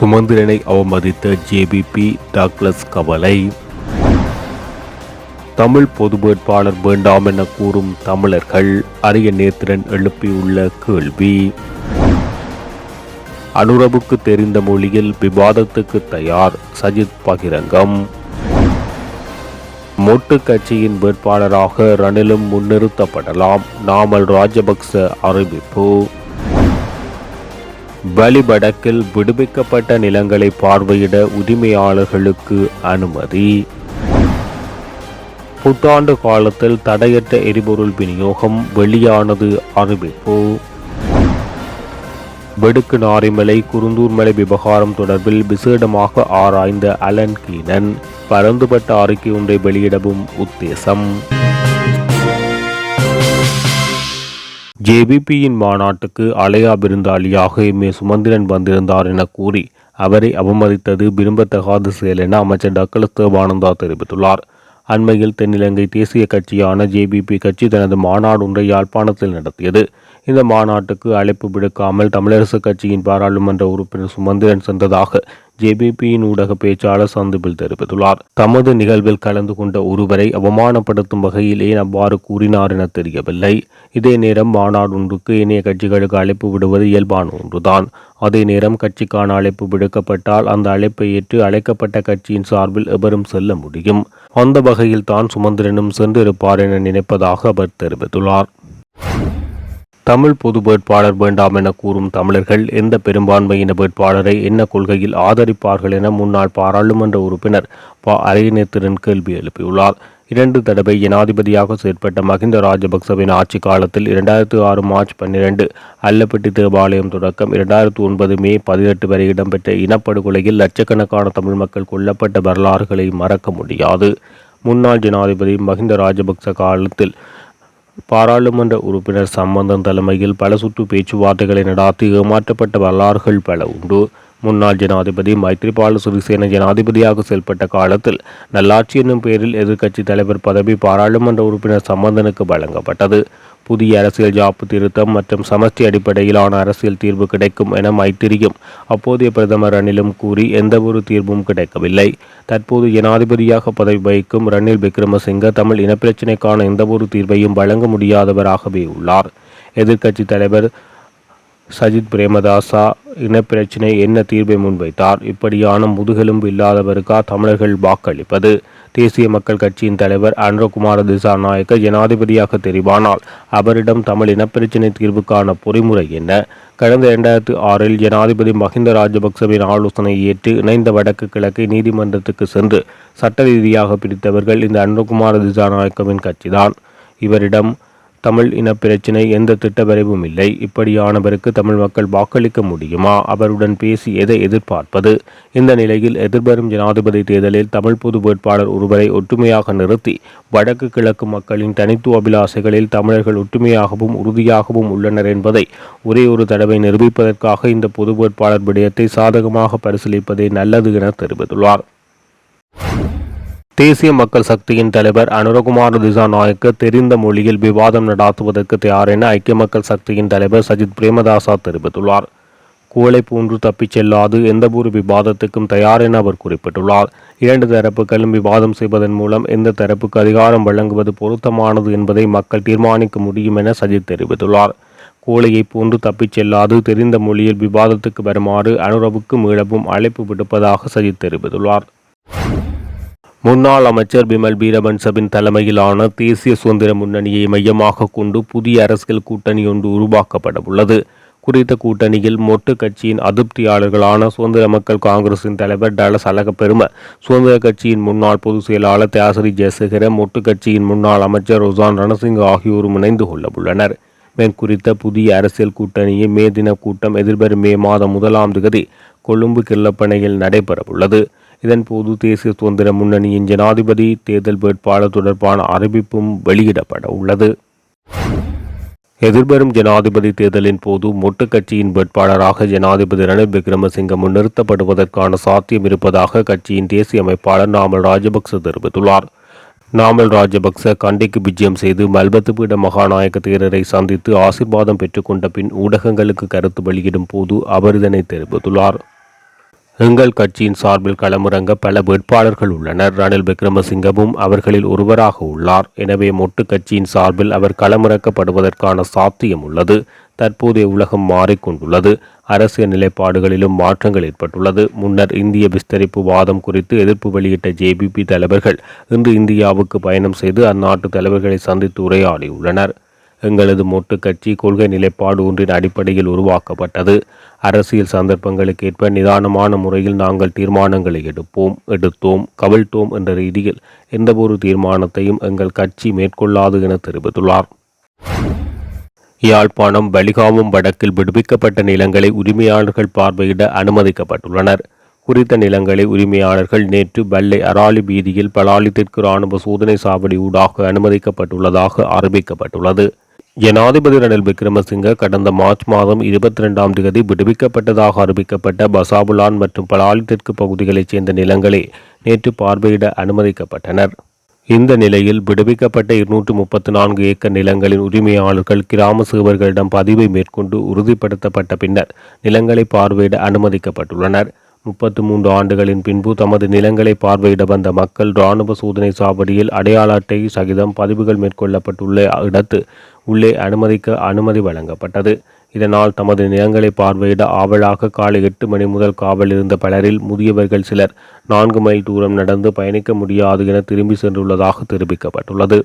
சுமந்திரனை அவமதித்த JBP Douglas கவலை. தமிழ் பொது வேட்பாளர் வேண்டாம் என கூறும் தமிழர்கள் அரிய நேத்திரன் எழுப்பியுள்ள கேள்வி. அனுரவுக்கு தெரிந்த மொழியில் விவாதத்துக்கு தயார் சஜித் பகிரங்கம். மொட்டு கட்சியின் வேட்பாளராக ரணிலும் முன்னிறுத்தப்படலாம். நாமல் ராஜபக்ச அறிவிப்பு. வலிபடக்கில் விடுவிக்கப்பட்ட நிலங்களை பார்வையிட உரிமையாளர்களுக்கு அனுமதி. புத்தாண்டு காலத்தில் தடையற்ற எரிபொருள் விநியோகம் வெளியானது அறிவிப்பு. வெடுக்கு நாரிமலை குருந்தூர்மலை விவகாரம் தொடர்பில் விசேடமாக ஆராய்ந்த அலன் கீனன் பரந்துபட்ட அறிக்கை ஒன்றை வெளியிடவும் உத்தேசம். ஜேபிபியின் மாநாட்டுக்கு அலையா விருந்தாளியாக எம் ஏ சுமந்திரன் வந்திருந்தார் என கூறி அவரை அவமதித்தது விரும்பத்தகாத செயல் என அமைச்சர் டக்களஸ் தேவானந்தா தெரிவித்துள்ளார். அண்மையில் தென்னிலங்கை தேசிய கட்சியான ஜேபிபி கட்சி தனது மாநாடு ஒன்றை யாழ்ப்பாணத்தில் நடத்தியது. இந்த மாநாட்டுக்கு அழைப்பு விடுக்காமல் தமிழரசுக் கட்சியின் பாராளுமன்ற உறுப்பினர் சுமந்திரன் சென்றதாக ஜேபிபியின் ஊடக பேச்சாளர் சந்திப்பில் தெரிவித்துள்ளார். தமது நிகழ்வில் கலந்து கொண்ட ஒருவரை அவமானப்படுத்தும் வகையில் ஏன் அவ்வாறு கூறினார் என தெரியவில்லை. இதே நேரம் மாநாடு ஒன்றுக்கு இணைய கட்சிகளுக்கு அழைப்பு விடுவது இயல்பான ஒன்றுதான். அதே நேரம் கட்சிக்கான அழைப்பு விடுக்கப்பட்டால் அந்த அழைப்பை ஏற்று அழைக்கப்பட்ட கட்சியின் சார்பில் எவரும் செல்ல முடியும். அந்த வகையில் தான் சுமந்திரனும் சென்றிருப்பார் என நினைப்பதாக அவர் தெரிவித்துள்ளார். தமிழ் பொது வேட்பாளர் வேண்டாம் என கூறும் தமிழர்கள் எந்த பெரும்பான்மையின வேட்பாளரை என்ன கொள்கையில் ஆதரிப்பார்கள் என முன்னாள் பாராளுமன்ற உறுப்பினர் ப. அரியநேத்திரன் கேள்வி எழுப்பியுள்ளார். இரண்டு தடவை ஜனாதிபதியாக செயற்பட்ட மகிந்த ராஜபக்சவின் ஆட்சி காலத்தில் இரண்டாயிரத்து ஆறு மார்ச் பன்னிரண்டு அல்லப்பட்டி தேவாலயம் தொடக்கம் இரண்டாயிரத்து ஒன்பது மே பதினெட்டு வரை இடம்பெற்ற இனப்படுகொலையில் லட்சக்கணக்கான தமிழ் மக்கள் கொல்லப்பட்ட வரலாறுகளை மறக்க முடியாது. முன்னாள் ஜனாதிபதி மகிந்த ராஜபக்ச காலத்தில் பாராளுமன்ற உறுப்பினர் சம்பந்தன் தலைமையில் பல சுற்று பேச்சுவார்த்தைகளை நடாத்தி ஏமாற்றப்பட்ட வரலாறுகள் பல உண்டு. முன்னாள் ஜனாதிபதி மைத்ரிபால சிறிசேன ஜனாதிபதியாக செயல்பட்ட காலத்தில் நல்லாட்சி என்னும் பெயரில் எதிர்க்கட்சி தலைவர் பதவி பாராளுமன்ற உறுப்பினர் சம்பந்தனுக்கு வழங்கப்பட்டது. புதிய அரசியல் ஜாப்பு திருத்தம் மற்றும் சமஷ்டி அடிப்படையிலான அரசியல் தீர்வு கிடைக்கும் என மைத்திரியும் அப்போதைய பிரதமர் ரணிலும் கூறி எந்தவொரு தீர்வும் கிடைக்கவில்லை. தற்போது ஜனாதிபதியாக பதவி வகிக்கும் ரணில் விக்ரமசிங்க தமிழ் இனப்பிரச்சினைக்கான எந்தவொரு தீர்வையும் வழங்க முடியாதவராகவே உள்ளார். எதிர்க்கட்சி தலைவர் சஜித் பிரேமதாசா இனப்பிரச்சினை என்ன தீர்வை முன்வைத்தார்? இப்படியான முதுகெலும்பு இல்லாதவருக்கா தமிழர்கள் வாக்களிப்பது? தேசிய மக்கள் கட்சியின் தலைவர் அனுரகுமார திசாநாயக்க ஜனாதிபதியாக தெரிவானால் அவரிடம் தமிழ் இனப்பிரச்சினை தீர்வுக்கான பொறிமுறை என்ன? கடந்த இரண்டாயிரத்தி ஆறில் ஜனாதிபதி மஹிந்த ராஜபக்சவின் ஆலோசனையை ஏற்று இணைந்த வடக்கு கிழக்கை நீதிமன்றத்துக்கு சென்று சட்ட ரீதியாக பிடித்தவர்கள் இந்த அனுரகுமார திசாநாயக்கவின் கட்சிதான். இவரிடம் தமிழ் இனப்பிரச்சினை எந்த திட்டவரைவும் இல்லை. இப்படியானவருக்கு தமிழ் மக்கள் வாக்களிக்க முடியுமா? அவருடன் பேசி எதை எதிர்பார்ப்பது? இந்த நிலையில் எதிர்வரும் ஜனாதிபதி தேர்தலில் தமிழ் பொது வேட்பாளர் ஒருவரை ஒற்றுமையாக நிறுத்தி வடக்கு கிழக்கு மக்களின் தனித்துவ அபிலாசைகளில் தமிழர்கள் ஒற்றுமையாகவும் உறுதியாகவும் உள்ளனர் என்பதை ஒரே ஒரு தடவை நிரூபிப்பதற்காக இந்த பொது வேட்பாளர் விடயத்தை சாதகமாக பரிசீலிப்பதே நல்லது என தெரிவித்துள்ளார். தேசிய மக்கள் சக்தியின் தலைவர் அனுரகுமார் திசாநாயக்கு தெரிந்த மொழியில் விவாதம் நடாத்துவதற்கு தயார் என ஐக்கிய மக்கள் சக்தியின் தலைவர் சஜித் பிரேமதாசா தெரிவித்துள்ளார். கூளை போன்று தப்பிச் செல்லாது எந்தவொரு விவாதத்துக்கும் தயார் என அவர் குறிப்பிட்டுள்ளார். இரண்டு தரப்புகளும் விவாதம் செய்வதன் மூலம் எந்த தரப்புக்கு அதிகாரம் வழங்குவது பொருத்தமானது என்பதை மக்கள் தீர்மானிக்க முடியும் என சஜித் தெரிவித்துள்ளார். கோழையை போன்று தப்பிச் செல்லாது தெரிந்த மொழியில் விவாதத்துக்கு வருமாறு அனுரவுக்கு மீளவும் அழைப்பு விடுப்பதாக சஜித் தெரிவித்துள்ளார். முன்னாள் அமைச்சர் பிமல் பீரபன்சவின் தலைமையிலான தேசிய சுதந்திர முன்னணியை மையமாக கொண்டு புதிய அரசியல் கூட்டணி ஒன்று உருவாக்கப்பட உள்ளது. குறித்த கூட்டணியில் மொட்டு கட்சியின் அதிருப்தியாளர்களான சுதந்திர மக்கள் காங்கிரசின் தலைவர் டலஸ் அழகப்பெரும சுதந்திர கட்சியின் முன்னாள் பொதுச் செயலாளர் தியாசரி ஜெயசேகர மொட்டு கட்சியின் முன்னாள் அமைச்சர் ரொசான் ரணசிங் ஆகியோரும் இணைந்து கொள்ள உள்ளனர். மேற்குறித்த புதிய அரசியல் கூட்டணியை மே தின கூட்டம் எதிர்வரும் மே மாதம் முதலாம் தேதி கொழும்பு கிள்ளப்பனையில் நடைபெறவுள்ளது. இதன்போது தேசிய சுதந்திர முன்னணியின் ஜனாதிபதி தேர்தல் வேட்பாளர் தொடர்பான அறிவிப்பும் வெளியிடப்பட உள்ளது. எதிர்வரும் ஜனாதிபதி தேர்தலின் போது மொட்டு கட்சியின் வேட்பாளராக ஜனாதிபதி ரணில் விக்ரமசிங்க முன்னிறுத்தப்படுவதற்கான சாத்தியம் இருப்பதாக கட்சியின் தேசிய அமைப்பாளர் நாமல் ராஜபக்ச தெரிவித்துள்ளார். நாமல் ராஜபக்ச கண்டிக்கு விஜயம் செய்து மல்பத்து பீட மகாநாயக தேரரை சந்தித்து ஆசிர்வாதம் பெற்றுக்கொண்ட பின் ஊடகங்களுக்கு கருத்து வெளியிடும் போது அவர் இதனை தெரிவித்துள்ளார். எங்கள் கட்சியின் சார்பில் களமிறங்க பல வேட்பாளர்கள் உள்ளனர். ரணில் விக்ரமசிங்கவும் அவர்களில் ஒருவராக உள்ளார். எனவே மொட்டு கட்சியின் சார்பில் அவர் களமிறக்கப்படுவதற்கான சாத்தியம் உள்ளது. தற்போதைய உலகம் மாறிக்கொண்டுள்ளது. அரசியல் நிலைப்பாடுகளிலும் மாற்றங்கள் ஏற்பட்டுள்ளது. முன்னர் இந்திய விஸ்தரிப்பு வாதம் குறித்து எதிர்ப்பு வெளியிட்ட ஜேபிபி தலைவர்கள் இன்று இந்தியாவுக்கு பயணம் செய்து அந்நாட்டு தலைவர்களை சந்தித்து உரையாடியுள்ளனர். எங்களது மொட்டு கட்சி கொள்கை நிலைப்பாடு ஒன்றின் அடிப்படையில் உருவாக்கப்பட்டது. அரசியல் சந்தர்ப்பங்களுக்கு ஏற்ப நிதானமான முறையில் நாங்கள் தீர்மானங்களை எடுப்போம் எடுத்தோம் கவிழ்த்தோம் என்ற ரீதியில் எந்தவொரு தீர்மானத்தையும் எங்கள் கட்சி மேற்கொள்ளாது என தெரிவித்துள்ளார். யாழ்ப்பாணம் வலிகாமம் வடக்கில் விடுவிக்கப்பட்ட நிலங்களை உரிமையாளர்கள் பார்வையிட அனுமதிக்கப்பட்டுள்ளனர். குறித்த நிலங்களை உரிமையாளர்கள் நேற்று வெள்ளை அராலி வீதியில் பலாலி தெற்கு ராணுவ சோதனை சாவடி ஊடாக அனுமதிக்கப்பட்டுள்ளதாக அறிவிக்கப்பட்டுள்ளது. ஜனாதிபதி ரணில் விக்ரமசிங்க கடந்த மார்ச் மாதம் இருபத்தி ரெண்டாம் தேதி விடுவிக்கப்பட்டதாக அறிவிக்கப்பட்ட பசாபுலான் மற்றும் பலாலி தெற்கு பகுதிகளைச் சேர்ந்த நிலங்களே நேற்று பார்வையிட அனுமதிக்கப்பட்டனர். இந்த நிலையில் விடுவிக்கப்பட்ட இருநூற்று முப்பத்தி நான்கு ஏக்கர் நிலங்களின் உரிமையாளர்கள் கிராம சேவர்களிடம் பதிவை மேற்கொண்டு உறுதிப்படுத்தப்பட்ட பின்னர் நிலங்களை பார்வையிட அனுமதிக்கப்பட்டுள்ளனர். முப்பத்து மூன்று ஆண்டுகளின் பின்பு தமது நிலங்களை பார்வையிட வந்த மக்கள் இராணுவ சோதனை சாவடியில் அடையாள அட்டை சகிதம் பதிவுகள் மேற்கொள்ளப்பட்டுள்ள இடத்து உள்ளே அனுமதிக்க அனுமதி வழங்கப்பட்டது. இதனால் தமது நிலங்களை பார்வையிட ஆவலாக காலை எட்டு மணி முதல் காவல் இருந்த பலரில் முதியவர்கள் சிலர் நான்கு மைல் தூரம் நடந்து பயணிக்க முடியாது என திரும்பி சென்றுள்ளதாக தெரிவிக்கப்பட்டுள்ளது.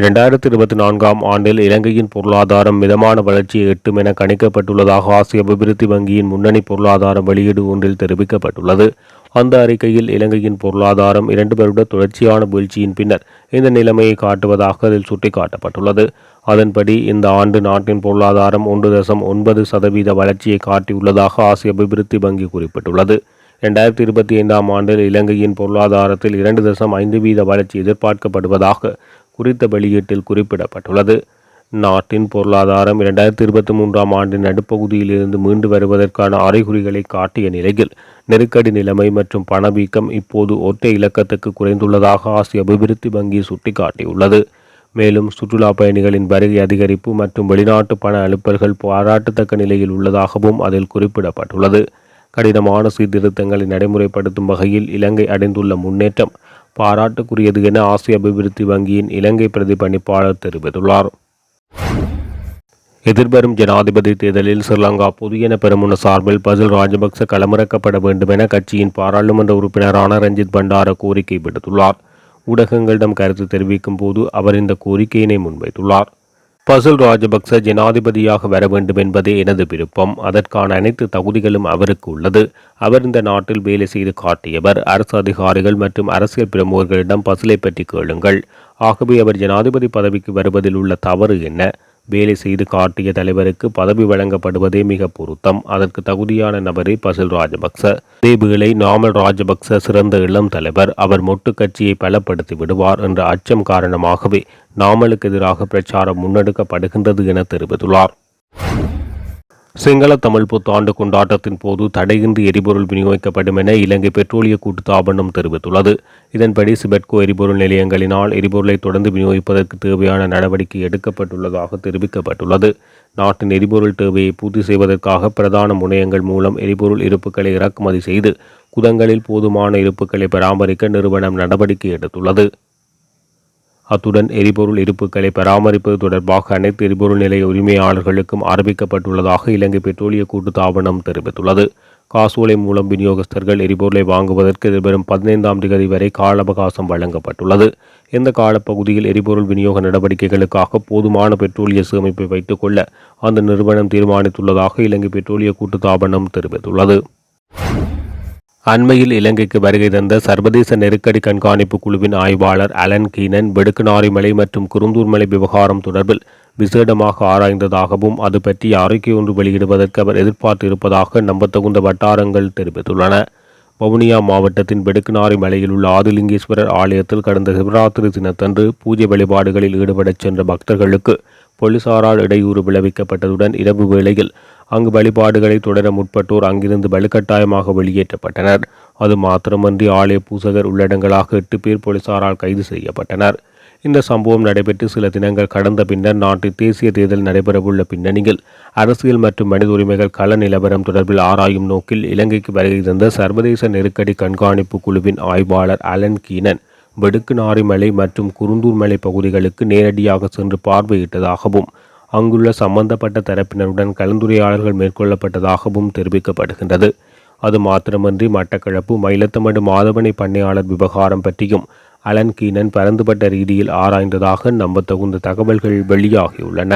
இரண்டாயிரத்தி இருபத்தி நான்காம் ஆண்டில் இலங்கையின் பொருளாதாரம் மிதமான வளர்ச்சியை எட்டும் என கணிக்கப்பட்டுள்ளதாக ஆசிய அபிவிருத்தி வங்கியின் முன்னணி பொருளாதார வெளியீடு ஒன்றில் தெரிவிக்கப்பட்டுள்ளது. அந்த அறிக்கையில் இலங்கையின் பொருளாதாரம் இரண்டு வருட தொடர்ச்சியான வீழ்ச்சியின் பின்னர் இந்த நிலைமையை காட்டுவதாக அதில் சுட்டிக்காட்டப்பட்டுள்ளது. அதன்படி இந்த ஆண்டு நாட்டின் பொருளாதாரம் ஒன்று தசம் ஒன்பது சதவீத வளர்ச்சியை காட்டியுள்ளதாக ஆசிய அபிவிருத்தி வங்கி குறிப்பிட்டுள்ளது. இரண்டாயிரத்தி இருபத்தி ஐந்தாம் ஆண்டில் இலங்கையின் பொருளாதாரத்தில் இரண்டு தசம் ஐந்து வீத வளர்ச்சி எதிர்பார்க்கப்படுவதாக குறித்த வெளியீட்டில் குறிப்பிடப்பட்டுள்ளது. நாட்டின் பொருளாதாரம் இரண்டாயிரத்தி இருபத்தி மூன்றாம் ஆண்டின் நடுப்பகுதியில் இருந்து மீண்டு வருவதற்கான அறிகுறிகளை காட்டிய நிலையில் நெருக்கடி நிலைமை மற்றும் பணவீக்கம் இப்போது ஒற்றை இலக்கத்துக்கு குறைந்துள்ளதாக ஆசிய அபிவிருத்தி வங்கி சுட்டிக்காட்டியுள்ளது. மேலும் சுற்றுலா பயணிகளின் வருகை அதிகரிப்பு மற்றும் வெளிநாட்டு பண அனுப்பல்கள் பாராட்டத்தக்க நிலையில் உள்ளதாகவும் அதில் குறிப்பிடப்பட்டுள்ளது. கடினமான சீர்திருத்தங்களை நடைமுறைப்படுத்தும் வகையில் இலங்கை அடைந்துள்ள முன்னேற்றம் பாராட்டுக்குரியது என ஆசிய அபிவிருத்தி வங்கியின் இலங்கை பிரதிபலிப்பாளர் தெரிவித்துள்ளார். எதிர்வரும் ஜனாதிபதி தேர்தலில் ஸ்ரீலங்கா புதியன பெருமுன சார்பில் பசில் ராஜபக்ச களமிறக்கப்பட வேண்டும் என கட்சியின் பாராளுமன்ற உறுப்பினரான ரஞ்சித் பண்டார கோரிக்கை விடுத்துள்ளார். ஊடகங்களிடம் கருத்து தெரிவிக்கும் போது அவர் இந்த கோரிக்கையினை முன்வைத்துள்ளார். பசுல் ராஜபக்ச ஜனாதிபதியாக வர வேண்டும் என்பதே எனது விருப்பம். அதற்கான அனைத்து தகுதிகளும் அவருக்கு உள்ளது. அவர் இந்த நாட்டில் வேலை செய்து காட்டியவர். அரசு அதிகாரிகள் மற்றும் அரசியல் பிரமுகர்களிடம் பசுலை பற்றி கேளுங்கள். ஆகவே அவர் ஜனாதிபதி பதவிக்கு வருவதில் உள்ள தவறு என்ன? வேலை செய்து காட்டிய தலைவருக்கு பதவி வழங்கப்படுவதே மிக பொருத்தம். அதற்கு தகுதியான நபரே பசில் ராஜபக்ச. தீபுகளை நாமல் ராஜபக்ச சிறந்த இளம் தலைவர். அவர் மொட்டு கட்சியை பலப்படுத்தி விடுவார் என்ற அச்சம் காரணமாகவே நாமலுக்கு எதிராக பிரச்சாரம் முன்னெடுக்கப்படுகின்றது என தெரிவித்துள்ளார். சிங்கள தமிழ் புத்தாண்டு கொண்டாட்டத்தின் போது தடையின்றி எரிபொருள் விநியோகிக்கப்படும் என இலங்கை பெட்ரோலிய கூட்டுத்தாபனம் தெரிவித்துள்ளது. இதன்படி சிபெட்கோ எரிபொருள் நிலையங்களினால் எரிபொருளை தொடர்ந்து விநியோகிப்பதற்கு தேவையான நடவடிக்கை எடுக்கப்பட்டுள்ளதாக தெரிவிக்கப்பட்டுள்ளது. நாட்டின் எரிபொருள் தேவையை பூர்த்தி செய்வதற்காக பிரதான முனையங்கள் மூலம் எரிபொருள் இருப்புகளை இறக்குமதி செய்து குதங்களில் போதுமான இருப்புகளை பராமரிக்க நிறுவனம் நடவடிக்கை எடுத்துள்ளது. அத்துடன் எரிபொருள் இருப்புகளை பராமரிப்பது தொடர்பாக அனைத்து எரிபொருள் நிலைய உரிமையாளர்களுக்கும் ஆரம்பிக்கப்பட்டுள்ளதாக இலங்கை பெட்ரோலிய கூட்டுத்தாபனம் தெரிவித்துள்ளது. காசோலை மூலம் விநியோகஸ்தர்கள் எரிபொருளை வாங்குவதற்கு எதிர்வரும் பதினைந்தாம் தேதி வரை கால அவகாசம் வழங்கப்பட்டுள்ளது. இந்த காலப்பகுதியில் எரிபொருள் விநியோக நடவடிக்கைகளுக்காக போதுமான பெட்ரோலிய சேமிப்பை வைத்துக்கொள்ள அந்த நிறுவனம் தீர்மானித்துள்ளதாக இலங்கை பெட்ரோலிய கூட்டுத்தாபனம் தெரிவித்துள்ளது. அண்மையில் இலங்கைக்கு வருகை தந்த சர்வதேச நெருக்கடி கண்காணிப்பு குழுவின் ஆய்வாளர் அலன் கீனன் வெடுக்குநாரிமலை மற்றும் குருந்தூர்மலை விவகாரம் தொடர்பில் விசேடமாக ஆராய்ந்ததாகவும் அது பற்றி அறிக்கை ஒன்று வெளியிடுவதற்கு அவர் எதிர்பார்த்திருப்பதாக நம்பத்தகுந்த வட்டாரங்கள் தெரிவித்துள்ளன. வவுனியா மாவட்டத்தின் வெடுக்குநாரி மலையில் உள்ள ஆதிலிங்கேஸ்வரர் ஆலயத்தில் கடந்த சிவராத்திரி தினத்தன்று பூஜை வழிபாடுகளில் ஈடுபடச் சென்ற பக்தர்களுக்கு போலீசாரால் இடையூறு விளைவிக்கப்பட்டதுடன் இரவு வேளையில் அங்கு வழிபாடுகளை தொடர முற்பட்டோர் அங்கிருந்து வலுக்கட்டாயமாக வெளியேற்றப்பட்டனர். அது மாத்திரமன்றி ஆலய பூசகர் உள்ளடங்களாக எட்டு பேர் போலீசாரால் கைது செய்யப்பட்டனர். இந்த சம்பவம் நடைபெற்று சில தினங்கள் கடந்த பின்னர் நாட்டில் தேசிய தேர்தல் நடைபெறவுள்ள பின்னணியில் அரசியல் மற்றும் மனித உரிமைகள் கள நிலவரம் தொடர்பில் ஆராயும் நோக்கில் இலங்கைக்கு வருகை தந்த சர்வதேச நெருக்கடி கண்காணிப்பு குழுவின் ஆய்வாளர் அலன் கீனன் வெடுக்கு நாரிமலை மற்றும் குருந்தூர் மலை பகுதிகளுக்கு நேரடியாக சென்று பார்வையிட்டதாகவும் அங்குள்ள சம்பந்தப்பட்ட தரப்பினருடன் கலந்துரையாடல்கள் மேற்கொள்ளப்பட்டதாகவும் தெரிவிக்கப்படுகின்றது. அது மாத்திரமன்றி மட்டக்களப்பு மயிலத்தமடு மாதவனை பண்ணையாளர் விவகாரம் பற்றியும் அலன் கீனன் பரந்துபட்ட ரீதியில் ஆராய்ந்ததாக நம்பத்தகுந்த தகவல்கள் வெளியாகியுள்ளன.